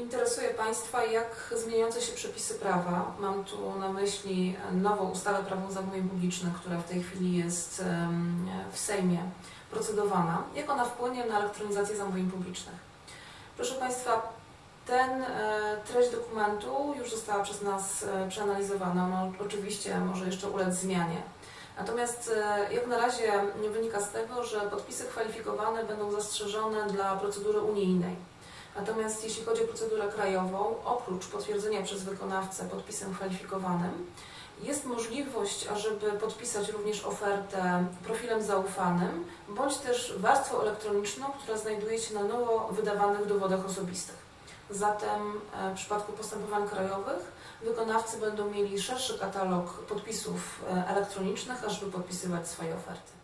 Interesuje Państwa, jak zmieniające się przepisy prawa, mam tu na myśli nową ustawę prawną zamówień publicznych, która w tej chwili jest w Sejmie procedowana, jak ona wpłynie na elektronizację zamówień publicznych. Proszę Państwa, ten e, treść dokumentu już została przez nas e, przeanalizowana. Ona oczywiście może jeszcze ulec zmianie. Natomiast e, jak na razie wynika z tego, że podpisy kwalifikowane będą zastrzeżone dla procedury unijnej. Natomiast jeśli chodzi o procedurę krajową, oprócz potwierdzenia przez wykonawcę podpisem kwalifikowanym, jest możliwość, ażeby podpisać również ofertę profilem zaufanym, bądź też warstwą elektroniczną, która znajduje się na nowo wydawanych dowodach osobistych. Zatem e, w przypadku postępowań krajowych wykonawcy będą mieli szerszy katalog podpisów e, elektronicznych, ażeby podpisywać swoje oferty.